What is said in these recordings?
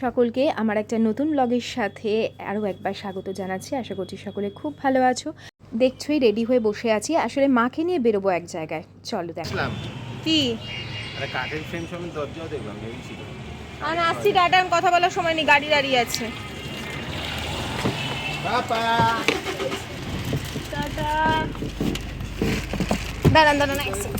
সকলকে আমার একটা নতুন ব্লগের সাথে আরও একবার স্বাগত জানাচ্ছি। আশা করছি সকলে খুব ভালো আছো। দেখছোই রেডি হয়ে বসে আছি। আসলে মাকে নিয়ে বেরোবো এক জায়গায়। চলো দেখো। দেখলাম কি? কাঠের ফ্রেম সমেত দরজাও দেখলাম আর আসছি টাটা আমি কথা বলার সময় নেই গাড়ি দাঁড়িয়ে আছে। দাঁড়ান দাঁড়ান এক second।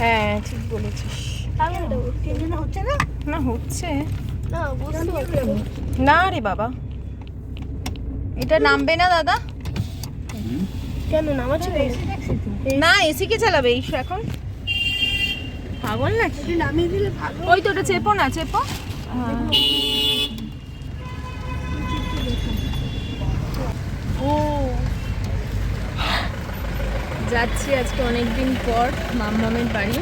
হ্যাঁ ঠিক বলেছিস। না? না হচ্ছে। না রে বাবা। এটা নামবে না দাদা। কেন নামাচ্ছে না এসি কে চালাবে? এই এখন? পাগল না নামিয়ে দিলে ওই তো ওটা চেপো না চেপো। ও যাচ্ছি আজকে অনেক দিন পর মামামের বাড়ি।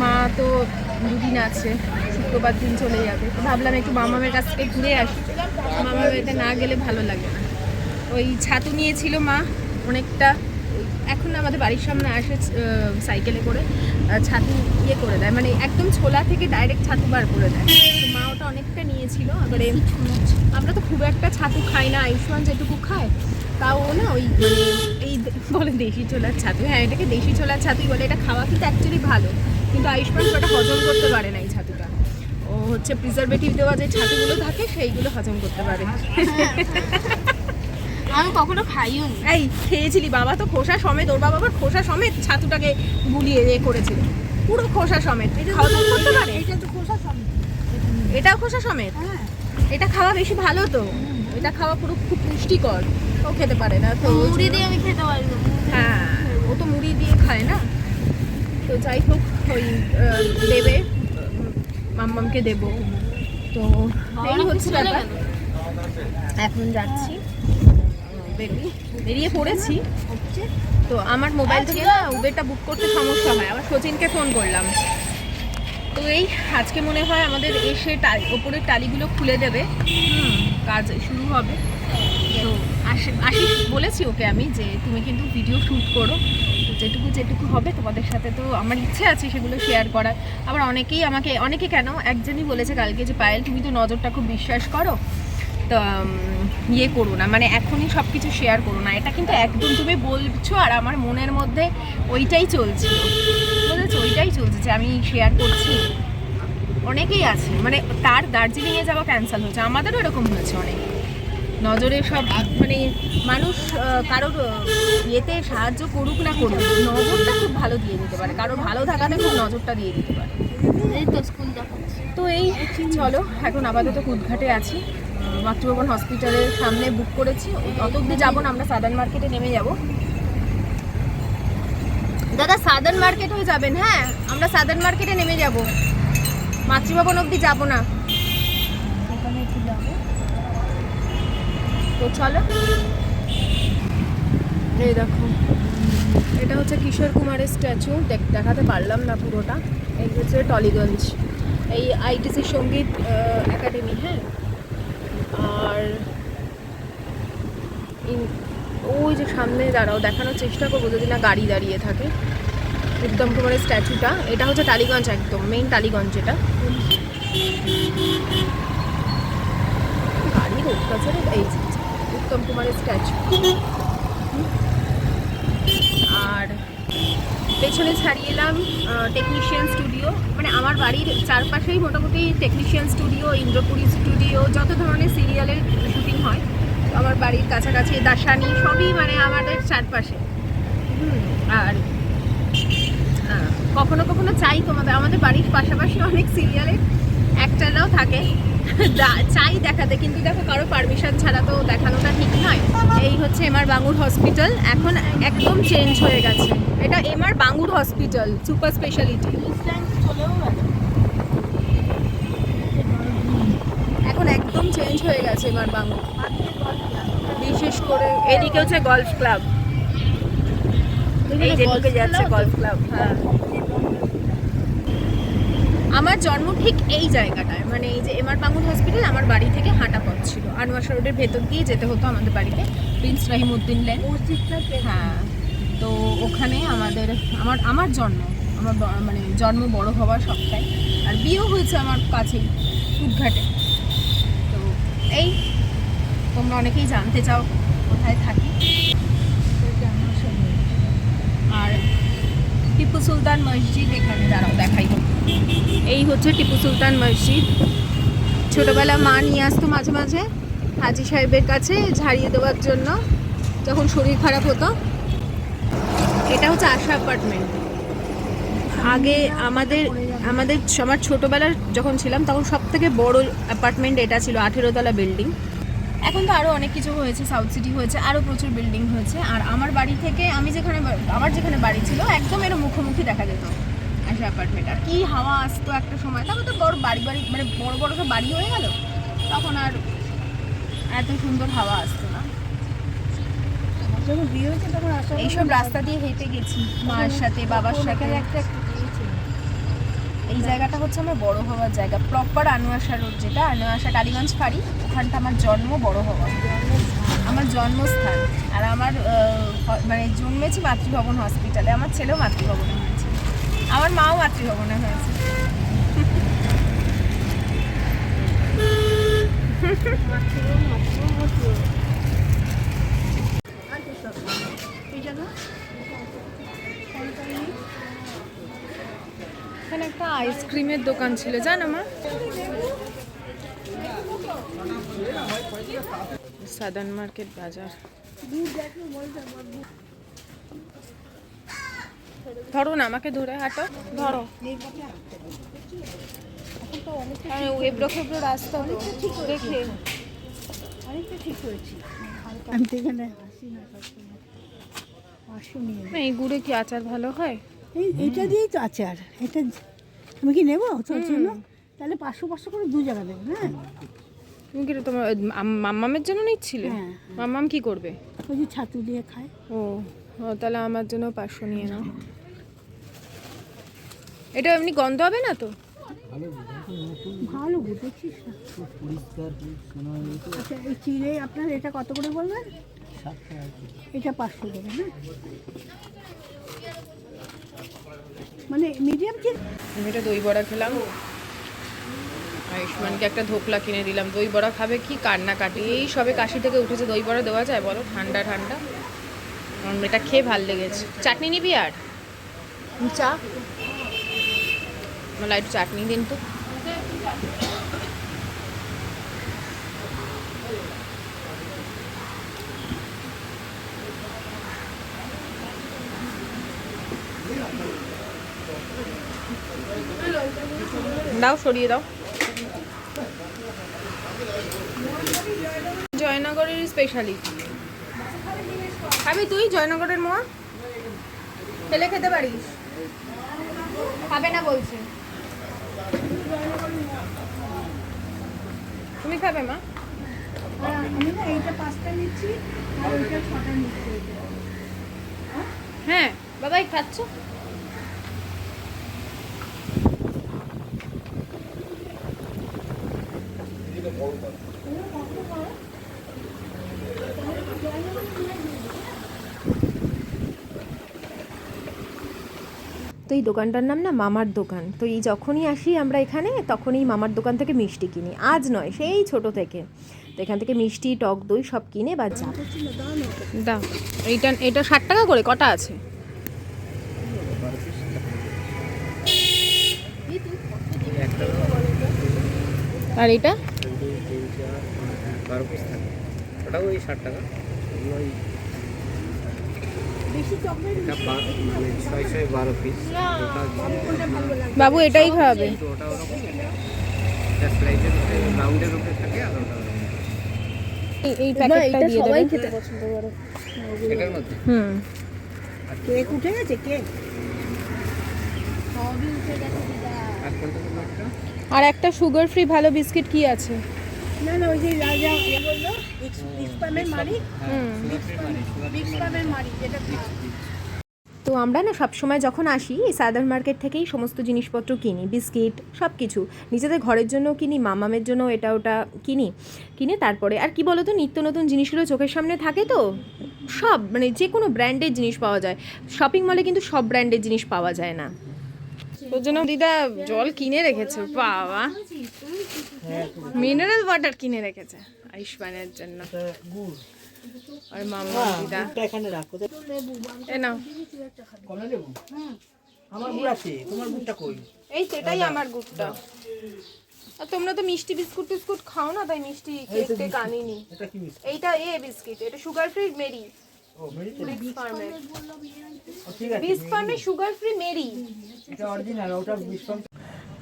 মা তো দুদিন আছে, শুক্রবার দিন চলে যাবে। ভাবলাম একটু মামামের কাছ থেকে ঘুরে আসি। মামার বাড়িতে না গেলে ভালো লাগে না। ওই ছাতু নিয়েছিল মা অনেকটা। এখন আমাদের বাড়ির সামনে আসে সাইকেলে করে ছাতু ইয়ে করে দেয়। মানে একদম ছোলা থেকে ডাইরেক্ট ছাতু বার করে দেয়। অনেকটা নিয়েছিল এবারে আমরা তো খুব একটা ছাতু খাই না আয়ুষ্মান যেটুকু খায় তাও না ওই মানে এই বলে দেশি ছোলার ছাতু হ্যাঁ এটাকে দেশি ছোলার ছাতুই বলে এটা খাওয়া কিন্তু অ্যাকচুয়ালি ভালো কিন্তু আয়ুষ্মান ওটা হজম করতে পারে না এই ছাতুটা। ও হচ্ছে প্রিজারভেটিভ দেওয়া যে ছাতুগুলো থাকে সেইগুলো হজম করতে পারে। আমি কখনো খাইও এই খেয়েছিলি বাবা তো খোসা সমেত ওর বাবা খোসা সমেত ছাতুটাকে গুলিয়ে এ করেছিল। পুরো খোসা সমেত হজম করতে পারে? এটা তো খোসা সামনে এটাও খোসা সমেত। এটা খাওয়া বেশি ভালো তো। এটা খাওয়া পুরো খুব পুষ্টিকর। ও খেতে পারে না তো। মুড়ি দিয়ে আমি খেতে পারি না হ্যাঁ ও তো মুড়ি দিয়ে খায় না। তো যাই হোক ওই দেবে। মাম্মামকে দেব। তো এই হচ্ছে ব্যাপার। এখন যাচ্ছি। বেরিয়ে বেরিয়ে পড়েছি। তো আমার মোবাইল থেকে উবেরটা বুক করতে সমস্যা হয়। আবার সচিনকে ফোন করলাম। তো এই আজকে মনে হয় আমাদের এসে টালি, ওপরের টালিগুলো খুলে দেবে। কাজ শুরু হবে। তো আশিস বলেছি ওকে আমি যে তুমি কিন্তু ভিডিও শ্যুট করো। যেটুকু যেটুকু হবে তোমাদের সাথে তো আমার ইচ্ছে আছে সেগুলো শেয়ার করার। আবার অনেকেই আমাকে, অনেকে কেন, একজনই বলেছে কালকে যে পায়েল, তুমি তো নজরটা খুব বিশ্বাস করো। তো ইয়ে করো না মানে এখনই সব কিছু শেয়ার করো না। এটা কিন্তু একদম তুমি বলছো আর আমার মনের মধ্যে ওইটাই চলছিল। বুঝেছ? ওইটাই চলছে যে আমি শেয়ার করছি। অনেকেই আছে মানে তার দার্জিলিংয়ে যাওয়া ক্যান্সেল হয়েছে। আমাদেরও এরকম হয়েছে অনেক। নজরে সব মানে মানুষ কারোর ইয়েতে সাহায্য করুক না করুক নজরটা খুব ভালো দিয়ে দিতে পারে। কারোর ভালো থাকাতে খুব নজরটা দিয়ে দিতে পারে। এই তো স্কুল তো এই চলো এখন আপাতত কুদঘাটে আছি। মাতৃভবন হসপিটালের সামনে বুক করেছি। অত অব্দি যাব না, আমরা সাদার্ন মার্কেটে নেমে যাব। দাদা সাদার্ন মার্কেট হয়ে যাবেন হ্যাঁ? আমরা সাদার্ন মার্কেটে নেমে যাব। মাতৃভবন অব্দি যাব না। তো চলো। এই দেখো, এটা হচ্ছে কিশোর কুমারের স্ট্যাচু দেখাতে পারলাম না পুরোটা। এই হচ্ছে টলিগঞ্জ। এই আইটিসি সংগীত একাডেমি হ্যাঁ? আর ওই যে সামনে দাঁড়াও, দেখানোর চেষ্টা করব যদি না গাড়ি দাঁড়িয়ে থাকে। উত্তম কুমারের স্ট্যাচুটা। এটা হচ্ছে টালিগঞ্জ একদম মেইন টালিগঞ্জ এটা। গাড়ির অত্যাচারে এই উত্তম কুমারের স্ট্যাচু আর পেছনে ছাড়িয়ে এলাম টেকনিশিয়ান স্টুডিও মানে আমার বাড়ির চারপাশেই মোটামুটি টেকনিশিয়ান স্টুডিও ইন্দ্রপুরী স্টুডিও যত ধরনের সিরিয়ালের শুটিং হয় আমার বাড়ির কাছাকাছি দাসানি, সবই মানে আমাদের চারপাশে। আর কখনো কখনো চাই তোমাদের, আমাদের বাড়ির পাশাপাশি অনেক সিরিয়ালের অ্যাক্টাররাও থাকে। চাই দেখাতে কিন্তু দেখো কারও পারমিশন ছাড়া তো দেখানোটা ঠিক নয়। এই হচ্ছে এমআর বাঙ্গুর হসপিটাল এখন একদম চেঞ্জ হয়ে গেছে। এটা MR Bangur hospital super speciality এখন একদম চেঞ্জ হয়ে গেছে এমআর বাঙ্গুর। বিশেষ করে এদিকে হচ্ছে গলফ ক্লাব এই যে যাচ্ছে গলফ ক্লাব হ্যাঁ। আমার জন্ম ঠিক এই জায়গাটায়। মানে এই যে এমআর বাঙুর হসপিটাল আমার বাড়ি থেকে হাঁটা পথ ছিল। আনোয়াশা রোডের ভেতর দিয়ে যেতে হতো আমাদের বাড়িতে, প্রিন্স রাহিমউদ্দিন লেন। হ্যাঁ তো ওখানে আমাদের, আমার আমার জন্ম, আমার মানে জন্ম বড় হওয়া সবটাই আর বিয়েও হয়েছে আমার কাছেই, উদ্ঘাটে। তো এই, তোমরা অনেকেই জানতে চাও কোথায় থাকি। আর টিপু সুলতান মসজিদ এখানে দাঁড়াও, দেখাই এই হচ্ছে টিপু সুলতান মসজিদ। ছোটোবেলা মা নিয়ে আসতো মাঝে মাঝে হাজি সাহেবের কাছে ঝাড়িয়ে দেওয়ার জন্য, যখন শরীর খারাপ হতো। এটা হচ্ছে আশা অ্যাপার্টমেন্ট আগে আমাদের আমাদের আমার ছোটোবেলার যখন ছিলাম, তখন সব থেকে বড় অ্যাপার্টমেন্ট এটা ছিল আঠেরো তলা বিল্ডিং এখন তো আরও অনেক কিছু হয়েছে সাউথ সিটি হয়েছে আরও প্রচুর বিল্ডিং হয়েছে। আর আমার বাড়ি থেকে আমি যেখানে, আমার যেখানে বাড়ি ছিল, একদম এর মুখোমুখি দেখা যেত। আশা অ্যাপার্টমেন্ট আর কি হাওয়া আসতো একটা সময়, তারপর তো বড় বাড়ি বাড়ি মানে বড় বড় তো বাড়ি হয়ে গেল, তখন আর এত সুন্দর হাওয়া আসতো না। যখন বিয়ে হয়েছে তখন এইসব রাস্তা দিয়ে হেঁটে গেছি, মার সাথে, বাবার সাথে। একটা এই জায়গাটা হচ্ছে আমার বড় হওয়ার জায়গা প্রপার আনোয়াশা রোড যেটা, আনোয়াশা টালিগঞ্জ ফাঁড়ি, ওখানটা আমার জন্ম, বড় হওয়া। আমার জন্মস্থান। আর আমার মানে জন্মেছি মাতৃভবন হসপিটালে আমার ছেলেও মাতৃভবনে হয়েছে। আমার মাও মাতৃভবনে হয়েছে এখানে একটা আইসক্রিমের দোকান ছিল জানো মা? সাদার্ন মার্কেট বাজার। ধরো না আমাকে ধরে হাঁটো। ধরো। এবড়ো খেবড়ো রাস্তা দেখে। অনেকটা ঠিক করেছি আমি তো এখানে আসি না এই গুড়ে কি আচার ভালো হয়? এই এইটা দিয়েই তো আছে আর এটা আমি কি নেব তোর জন্য? তাহলে পাঁচশো পাঁচশো করে দু জায়গা দেবে হ্যাঁ? তুমি কি তোমার মাম্মামের জন্য নিচ্ছিলে? হ্যাঁ, মাম্মাম কি করবে? ওই যে ছাতু দিয়ে খায়। ও ও, তাহলে আমার জন্য পাঁচশো নিয়ে নাও। এটা এমনি গন্ধ হবে না তো? ভালো বুঝেছিস আচ্ছা এই চিড়ে আপনার এটা কত করে বলবেন? এটা পাঁচশো দেবেন হ্যাঁ মানে মিডিয়াম চিড়ে আমি একটা দই বড়া খেলাম। আয়ুষ্মানকে একটা ধোকলা কিনে দিলাম। দই বড়া খাবে কি কান্না কাটি এই সবে কাশি থেকে উঠেছে দই বড়া দেওয়া যায় বলো ঠান্ডা ঠান্ডা। এটা খেয়ে ভালো লেগেছে। চাটনি নিবি আর? চা। আমার একটু চাটনি দিন তো দাও সরিয়ে দাও জয়নগরের স্পেশালি খাবি তুই জয়নগরের মোয়া ফেলে খেতে পারিস খাবে না বলছে তুমি খাবে মা? আমি না এইটা পাঁচটা নিচ্ছি আর ওইটা ছটা নিচ্ছি। হ্যাঁ বাবাই খাচ্ছ। তো এই দোকানটার নাম না মামার দোকান। তো এই যখনই আসি আমরা এখানে তখনই মামার দোকান থেকে মিষ্টি কিনি। আজ নয় সেই ছোট থেকে। তো এখান থেকে মিষ্টি টক দই সব কিনে বা যা। দাও এইটা এটা ষাট টাকা করে কটা আছে? আর এটা? ওই ষাট টাকা এগুলো ওই বেশি চকলেট এটা বা- মানে ছয় ছয় বারো পিস ওটা বাবু এটাই খাওয়াবে। এই প্যাকেটটা দিয়ে পছন্দ করে। এটার মধ্যে? হুম। কেক উঠে গেছে কেক? একটা আর একটা সুগার ফ্রি ভালো বিস্কিট কি আছে? না না ওই যে রাজা ইয়ে বলল বিক্স পামের মারি। হুম বিক্স পামের মারি যেটা তো তো আমরা না সবসময় যখন আসি এই সাদার মার্কেট থেকেই সমস্ত জিনিসপত্র কিনি বিস্কিট সব কিছু নিজেদের ঘরের জন্য কিনি মামামের জন্য এটা ওটা কিনি। কিনে তারপরে আর কি বলতো নিত্য নতুন জিনিসগুলো চোখের সামনে থাকে তো? সব মানে যে কোনো ব্র্যান্ডের জিনিস পাওয়া যায়। শপিং মলে কিন্তু সব ব্র্যান্ডের জিনিস পাওয়া যায় না। ওর জন্য দিদা জল কিনে রেখেছে বাবা। মিনারেল ওয়াটার কিনে রেখেছে আয়ুষ্মানের জন্য। আর মামা দিদা। এখানে রাখো। এ নাও। কমলা লেবু? আমার গুড় আছে তোমার গুড়টা কই? এই তো এটাই আমার গুড়টা। আর তোমরা তো মিষ্টি বিস্কুট টিস্কুট খাও না তাই মিষ্টি কেক টেক আনিনি। এটা কি মিষ্টি? এইটা এ বিস্কিট এটা সুগার ফ্রি মেরি বিগ ফার্মের সুগার ফ্রি মেরি। এটা অরিজিনাল ওটা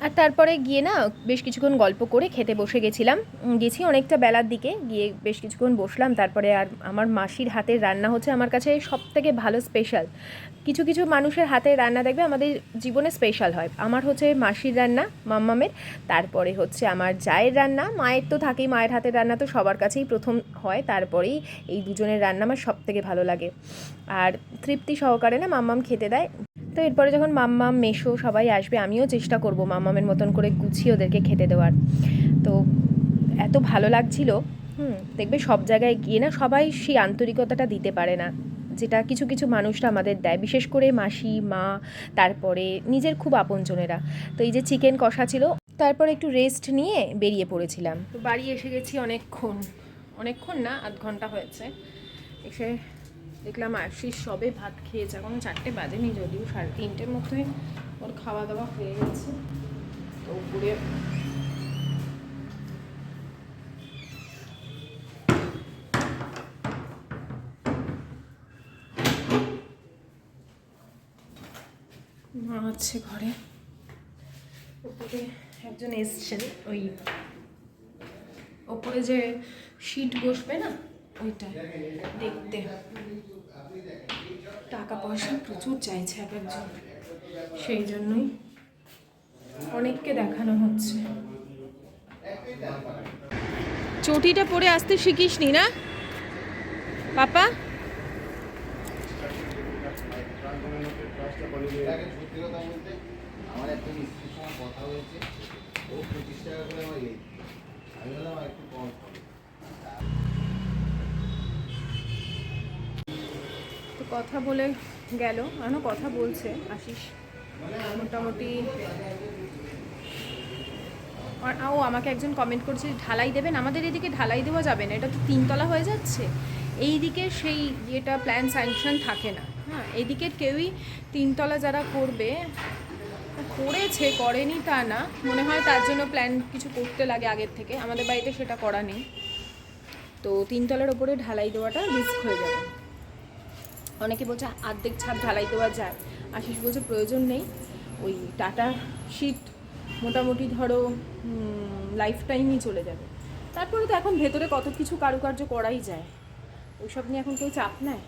আর তারপরে গিয়ে না বেশ কিছুক্ষণ গল্প করে খেতে বসে গেছিলাম। গেছি অনেকটা বেলার দিকে, গিয়ে বেশ কিছুক্ষণ বসলাম। তারপরে আর আমার মাসির হাতের রান্না হচ্ছে আমার কাছে সব থেকে ভালো স্পেশাল কিছু কিছু মানুষের হাতের রান্না দেখবে আমাদের জীবনে স্পেশাল হয়। আমার হচ্ছে মাসির রান্না, মাম্মামের। তারপরে হচ্ছে আমার জায়ের রান্না। মায়ের তো থাকেই, মায়ের হাতের রান্না তো সবার কাছেই প্রথম হয়। তারপরেই এই দুজনের রান্না আমার সব থেকে ভালো লাগে। আর তৃপ্তি সহকারে না মাম্মাম খেতে দেয়। তো এরপরে যখন মাম্মা মেশো সবাই আসবে, আমিও চেষ্টা করব মাম্মামের মতন করে গুছিয়ে ওদেরকে খেতে দেওয়ার। তো এত ভালো লাগছিল, হুম, দেখবে সব জায়গায় গিয়ে না সবাই সেই আন্তরিকতাটা দিতে পারে না, যেটা কিছু কিছু মানুষরা আমাদের দেয়, বিশেষ করে মাসি, মা, তারপরে নিজের খুব আপনজনেরা। তো এই যে চিকেন কষা ছিল, তারপর একটু রেস্ট নিয়ে বেরিয়ে পড়েছিলাম। তো বাড়ি এসে গেছি অনেকক্ষণ অনেকক্ষণ না, আধ ঘণ্টা হয়েছে। এসে দেখলাম আশিস সবে ভাত খেয়েছে। এখন চারটে বাজেনি যদিও, সাড়ে তিনটের মধ্যে ওর খাওয়া দাওয়া হয়ে গেছে। তো উপরে মা আছে ঘরে। উপরে একজন এসছেন, ওই ওপরে যে শীট বসবে না, ওইটা দেখতে। টাকা পয়সা প্রচুর চাইছে এক একজন। সেই জন্যই অনেককে দেখানো হচ্ছে। চটিটা পরে আসতে শিখিসনি না? পাপা? কথা বলতে আমার একটা মিস্ত্রির সঙ্গে কথা হয়েছে। ও পঁচিশ টাকা করে আমার আমি বললাম একটু কম কথা বলে গেল এখনও কথা বলছে আশিস। মোটামুটি ও আমাকে একজন কমেন্ট করছে, ঢালাই দেবেন? আমাদের এদিকে ঢালাই দেওয়া যাবে না, এটা তো তিনতলা হয়ে যাচ্ছে। এই দিকে সেই ইয়েটা প্ল্যান স্যাংশন থাকে না। হ্যাঁ এদিকে কেউই তিনতলা যারা করবে, করেছে, করেনি তা না। মনে হয় তার জন্য প্ল্যান কিছু করতে লাগে আগের থেকে। আমাদের বাড়িতে সেটা করা নেই। তো তিনতলার ওপরে ঢালাই দেওয়াটা রিস্ক হয়ে যাবে। অনেকে বলছে আর্ধেক ছাদ ঢালাই দেওয়া যায়। আশিস বলছে প্রয়োজন নেই। ওই টাটা শিট মোটামুটি ধরো লাইফ টাইমই চলে যাবে। তারপরে তো এখন ভেতরে কত কিছু কারুকার্য করাই যায়। ওইসব নিয়ে এখন কেউ চাপ নেয়।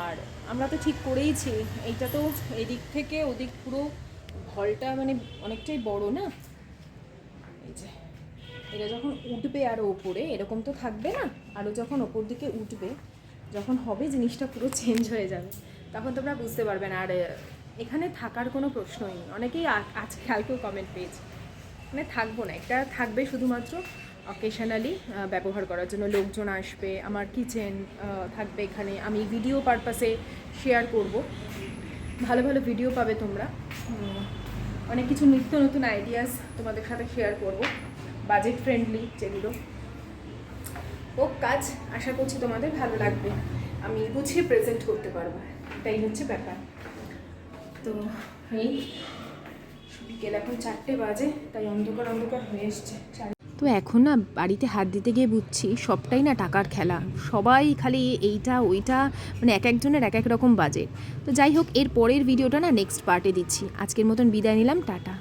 আর আমরা তো ঠিক করেইছি। এইটা তো এদিক থেকে ওদিক পুরো হলটা মানে অনেকটাই বড় না? এই যে, এটা যখন উঠবে আরও ওপরে, এরকম তো থাকবে না। আরও যখন ওপর দিকে উঠবে যখন হবে জিনিসটা পুরো চেঞ্জ হয়ে যাবে। তখন তোমরা বুঝতে পারবে না। আর এখানে থাকার কোনো প্রশ্নই নেই। অনেকেই আজ কালকেও কমেন্ট পেয়েছে। মানে থাকব না। এটা থাকবে শুধুমাত্র অকেশনালি ব্যবহার করার জন্য। লোকজন আসবে, আমার কিচেন থাকবে এখানে। আমি ভিডিও পারপাসে শেয়ার করব। ভালো ভালো ভিডিও পাবে তোমরা। অনেক কিছু নিত্য নতুন আইডিয়াস তোমাদের সাথে শেয়ার করব। বাজেট ফ্রেন্ডলি যেগুলো। ও কাজ আশা করছি তোমাদের ভালো লাগবে। আমি গুছিয়ে প্রেজেন্ট করতে পারব। এটাই হচ্ছে ব্যাপার। তো এই বিকেল এখন চারটে বাজে, তাই অন্ধকার অন্ধকার হয়ে এসছে। তো এখন না বাড়িতে হাত দিতে গিয়ে বুঝছি সবটাই না টাকার খেলা। সবাই খালি এইটা, ওইটা মানে এক একজনের এক এক রকম বাজেট তো যাই হোক, এর পরের ভিডিওটা না নেক্সট পার্টে দিচ্ছি। আজকের মতন বিদায় নিলাম, টাটা।